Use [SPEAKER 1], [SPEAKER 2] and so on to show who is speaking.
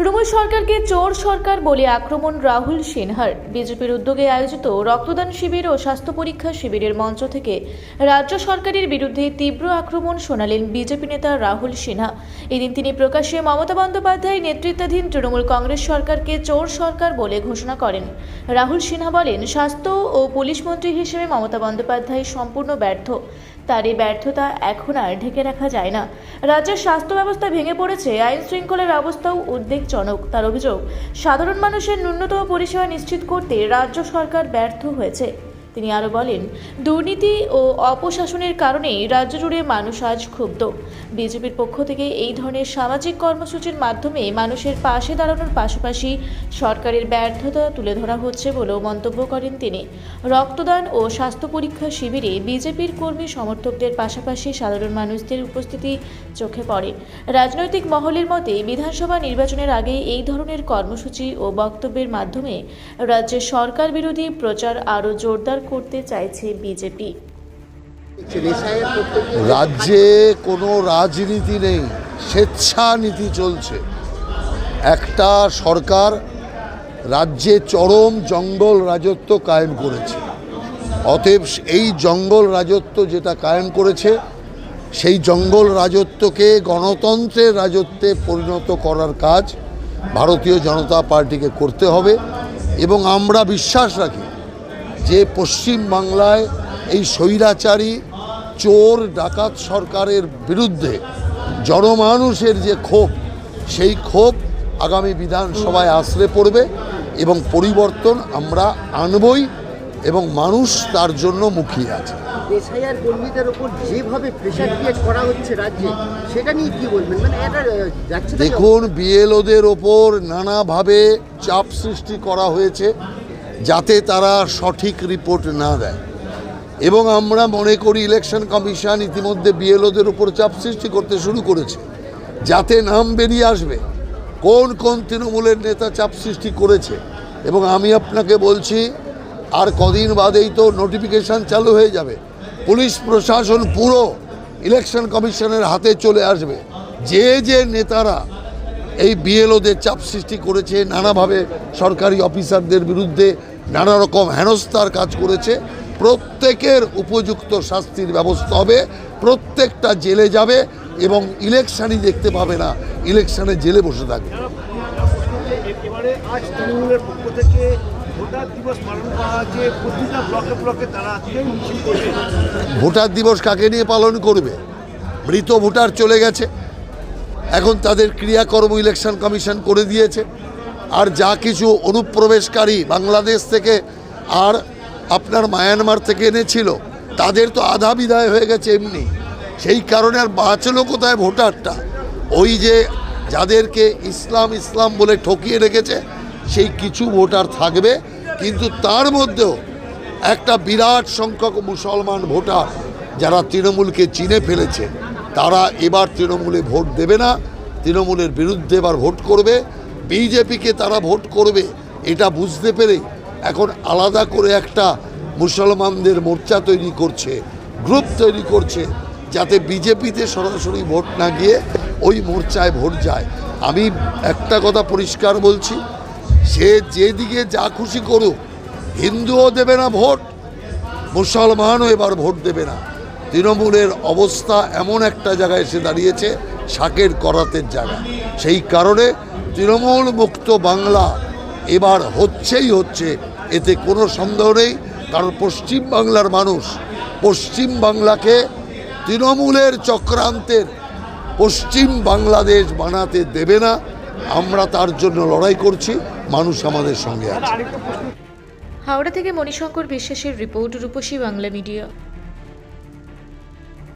[SPEAKER 1] তৃণমূল সরকারকে চোর সরকার বলে আক্রমণ রাহুল সিনহার। বিজেপির উদ্যোগে আয়োজিত রক্তদান শিবির ও স্বাস্থ্য পরীক্ষা শিবিরের মঞ্চ থেকে রাজ্য সরকারের বিরুদ্ধে তীব্র আক্রমণ শোনালেন বিজেপি নেতা রাহুল সিনহা। এদিন তিনি প্রকাশ্যে মমতা বন্দ্যোপাধ্যায় নেতৃত্বাধীন তৃণমূল কংগ্রেস সরকারকে চোর সরকার বলে ঘোষণা করেন। রাহুল সিনহা বলেন, স্বাস্থ্য ও পুলিশ মন্ত্রী হিসেবে মমতা বন্দ্যোপাধ্যায় সম্পূর্ণ ব্যর্থ। তার এই ব্যর্থতা এখন আর ঢেকে রাখা যায় না। রাজ্যের স্বাস্থ্য ব্যবস্থা ভেঙে পড়েছে, আইন শৃঙ্খলার অবস্থাও উদ্বেগজনক, তার অভিযোগ। সাধারণ মানুষের ন্যূনতম পরিষেবা নিশ্চিত করতে রাজ্য সরকার ব্যর্থ হয়েছে। তিনি আরও বলেন, দুর্নীতি ও অপশাসনের কারণেই রাজ্য জুড়ে মানুষ আজ ক্ষুব্ধ। বিজেপির পক্ষ থেকে এই ধরনের সামাজিক কর্মসূচির মাধ্যমে মানুষের পাশে দাঁড়ানোর পাশাপাশি সরকারের ব্যর্থতা তুলে ধরা হচ্ছে বলেও মন্তব্য করেন তিনি। রক্তদান ও স্বাস্থ্য পরীক্ষা শিবিরে বিজেপির কর্মী সমর্থকদের পাশাপাশি সাধারণ মানুষদের উপস্থিতি চোখে পড়ে। রাজনৈতিক মহলের মতে, বিধানসভা নির্বাচনের আগে এই ধরনের কর্মসূচি ও বক্তব্যের মাধ্যমে রাজ্যের সরকার বিরোধী প্রচার আরও জোরদার করতে চাইছে বিজেপি।
[SPEAKER 2] রাজ্যে কোনো রাজনীতি নেই, স্বেচ্ছানীতি চলছে। একটা সরকার রাজ্যে চরম জঙ্গল রাজত্ব কায়েম করেছে। অতএব এই জঙ্গল রাজত্ব যেটা কায়েম করেছে, সেই জঙ্গল রাজত্বকে গণতন্ত্রের রাজত্বে পরিণত করার কাজ ভারতীয় জনতা পার্টিকে করতে হবে এবং আমরা বিশ্বাস রাখি যে পশ্চিম বাংলায় এই স্বৈরাচারী চোর ডাকাত সরকারের বিরুদ্ধে জনমানুষের যে ক্ষোভ সেই ক্ষোভ আগামী বিধানসভায় আশ্রে পড়বে এবং পরিবর্তন আমরা আনবই এবং মানুষ তার জন্য মুখিয়ে আছে।
[SPEAKER 3] এসআইআর কর্মীদের উপর যেভাবে প্রেশার ক্রিয়েট করা হচ্ছে রাজ্যে সেটা নিয়ে কি বলবেন? মানে এটা
[SPEAKER 2] দেখুন বিএলওদের ওপর নানাভাবে চাপ সৃষ্টি করা হয়েছে। যাতে তারা সঠিক রিপোর্ট না দেয়। এবং আমরা মনে করি ইলেকশন কমিশন ইতিমধ্যে বিএলওদের উপর চাপ সৃষ্টি করতে শুরু করেছে। যাতে নাম বেরিয়ে আসবে, কোন কোন তৃণমূলের নেতা চাপ সৃষ্টি করেছে। এবং আমি আপনাকে বলছি, আর কদিন বাদেই তো নোটিফিকেশান চালু হয়ে যাবে। পুলিশ প্রশাসন পুরো ইলেকশন কমিশনের হাতে চলে আসবে। যে যে নেতারা এই বিএলওদের চাপ সৃষ্টি করেছে, নানাভাবে সরকারি অফিসারদের বিরুদ্ধে নানা রকম হেনস্থার কাজ করেছে। প্রত্যেকের উপযুক্ত শাস্তির ব্যবস্থা হবে প্রত্যেকটা জেলে যাবে এবং ইলেকশনই দেখতে পাবে না ইলেকশনে জেলে বসে থাকবে।
[SPEAKER 4] এবারে আজ তৃণমূলের পক্ষ থেকে ভোটার দিবস পালন করা হচ্ছে প্রতিটা ব্লকে ব্লকে তারা আজকে মিছিল করবে।
[SPEAKER 2] ভোটার দিবস কাকে নিয়ে পালন করবে? মৃত ভোটার চলে গেছে এখন তাদের ক্রিয়াকর্ম ইলেকশন কমিশন করে দিয়েছে। আর যা কিছু অনুপ্রবেশকারী বাংলাদেশ থেকে আর আপনার মায়ানমার থেকে এনেছিল, তাদের তো আধা বিদায় হয়ে গেছে এমনি। সেই কারণে আর বাঁচলো কোথায় ভোটারটা? ওই যে যাদেরকে ইসলাম ইসলাম বলে ঠকিয়ে রেখেছে, সেই কিছু ভোটার থাকবে, কিন্তু তার মধ্যেও একটা বিরাট সংখ্যক মুসলমান ভোটার যারা তৃণমূলকে চিনে ফেলেছে, তারা এবার তৃণমূলে ভোট দেবে না, তৃণমূলের বিরুদ্ধে এবার ভোট করবে। বিজেপিকে তারা ভোট করবে, এটা বুঝতে পেরে এখন আলাদা করে একটা মুসলমানদের মোর্চা তৈরি করছে, গ্রুপ তৈরি করছে, যাতে বিজেপিতে সরাসরি ভোট না গিয়ে ওই মোর্চায় ভোট যায়। আমি একটা কথা পরিষ্কার বলছি, সে যেদিকে যা খুশি করুক, হিন্দুও দেবে না ভোট, মুসলমানও এবার ভোট দেবে না। তৃণমূলের অবস্থা এমন একটা জায়গায় এসে দাঁড়িয়েছে, শাকের করাতের জায়গা। সেই কারণে তৃণমূল মুক্ত বাংলা এবার হচ্ছেই হচ্ছে। এতে কোনো সন্দেহ নেই, কারণ পশ্চিম বাংলার মানুষ পশ্চিম বাংলাকে তৃণমূলের চক্রান্তের পশ্চিম বাংলাদেশ বানাতে দেবে না। আমরা তার জন্য লড়াই করছি, মানুষ আমাদের সঙ্গে আছে।
[SPEAKER 1] হাওড়া থেকে মণিশঙ্কর বিশ্বাসের রিপোর্ট রূপসী বাংলা মিডিয়া।